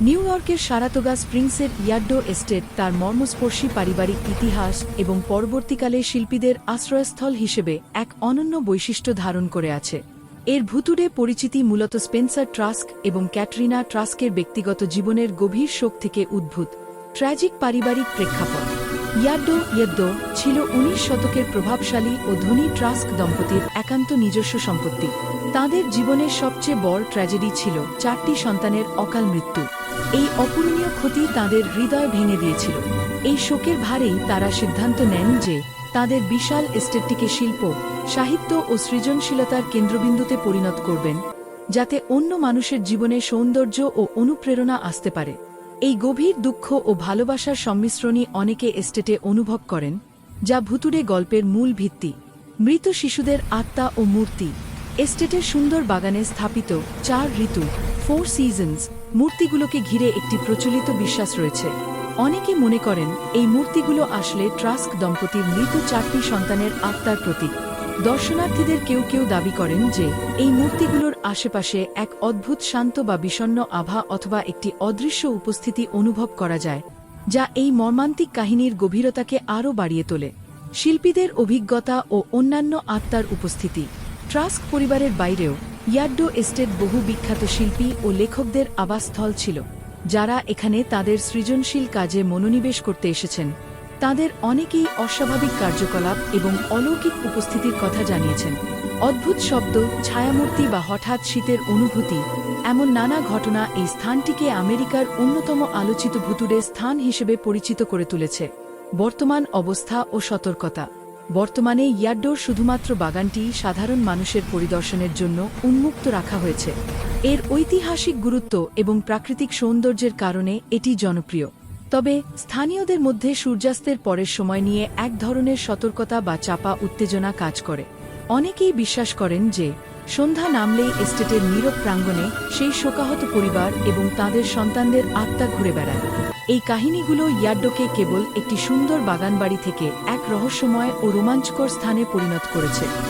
New ইয়র্কের সারাতোগা স্প্রিংসের ইয়াড্ডো estate তার মর্মস্পর্শী পারিবারিক ইতিহাস এবং পরবর্তীকালে শিল্পীদের আশ্রয়স্থল হিসেবে এক অনন্য বৈশিষ্ট্য ধারণ করে আছে। এর ভুতুড়ে পরিচিতি মূলত স্পেন্সার ট্রাস্ক এবং ক্যাটরিনা ট্রাস্কের ব্যক্তিগত জীবনের গভীর শোক থেকে উদ্ভূত। ট্র্যাজিক পারিবারিক প্রেক্ষাপট। ইয়াড্ডো ইয়েদ্দো ছিল উনিশ শতকের প্রভাবশালী ও ধনী ট্রাস্ক দম্পতির একান্ত নিজস্ব সম্পত্তি। তাদের জীবনের সবচেয়ে বড় ট্র্যাজেডি ছিল চারটি সন্তানের অকাল মৃত্যু। এই অপূরণীয় ক্ষতি তাদের হৃদয় ভেঙে দিয়েছিল। এই শোকের ভারেই তারা সিদ্ধান্ত নেন যে তাদের বিশাল এস্টেটটিকে শিল্প, সাহিত্য ও সৃজনশীলতার কেন্দ্রবিন্দুতে পরিণত করবেন, যাতে অন্য মানুষের জীবনে সৌন্দর্য ও অনুপ্রেরণা আসতে পারে। এই গভীর দুঃখ ও ভালোবাসার সংমিশ্রণই অনেকে এস্টেটে অনুভব করেন, যা ভুতুড়ে গল্পের মূল ভিত্তি। মৃত শিশুদের আত্মা ও মূর্তি। এস্টেটের সুন্দর বাগানে স্থাপিত চার ঋতু ফোর সিজনস মূর্তিগুলোকে ঘিরে একটি প্রচলিত বিশ্বাস রয়েছে। অনেকে মনে করেন, এই মূর্তিগুলো আসলে ট্রাস্ক দম্পতির মৃত চারটি সন্তানের আত্মার প্রতীক। দর্শনার্থীদের কেউ কেউ দাবি করেন যে, এই মূর্তিগুলোর আশেপাশে এক অদ্ভুত শান্ত বা বিষণ্ন আভা অথবা একটি অদৃশ্য উপস্থিতি অনুভব করা যায়, যা এই মর্মান্তিক কাহিনীর গভীরতাকে আরও বাড়িয়ে তোলে। শিল্পীদের অভিজ্ঞতা ও অন্যান্য আত্মার উপস্থিতি। ট্রাস্ক পরিবারের বাইরেও ইয়াড্ডো এস্টেট বহু বিখ্যাত শিল্পী ও লেখকদের আবাসস্থল ছিল, যারা এখানে তাদের সৃজনশীল কাজে মনোনিবেশ করতে এসেছেন। তাদের অনেকেই অস্বাভাবিক কার্যকলাপ এবং অলৌকিক উপস্থিতির কথা জানিয়েছেন। অদ্ভুত শব্দ, ছায়ামূর্তি বা হঠাৎ শীতের অনুভূতি, এমন নানা ঘটনা এই স্থানটিকে আমেরিকার অন্যতম আলোচিত ভুতুড়ে স্থান হিসেবে পরিচিত করে তুলেছে। বর্তমান অবস্থা ও সতর্কতা। বর্তমানে ইয়াড্ডোর শুধুমাত্র বাগানটি সাধারণ মানুষের পরিদর্শনের জন্য উন্মুক্ত রাখা হয়েছে। এর ঐতিহাসিক গুরুত্ব এবং প্রাকৃতিক সৌন্দর্যের কারণে এটি জনপ্রিয়। তবে স্থানীয়দের মধ্যে সূর্যাস্তের পরের সময় নিয়ে এক ধরনের সতর্কতা বা চাপা উত্তেজনা কাজ করে। অনেকেই বিশ্বাস করেন যে, সন্ধ্যা নামলেই এস্টেটের নীরব প্রাঙ্গণে সেই শোকাহত পরিবার এবং তাদের সন্তানদের আত্মা ঘুরে বেড়ায়। এই কাহিনীগুলো ইয়াড্ডোকে কেবল একটি সুন্দর বাগানবাড়ি থেকে এক রহস্যময় ও রোমাঞ্চকর স্থানে পরিণত করেছে।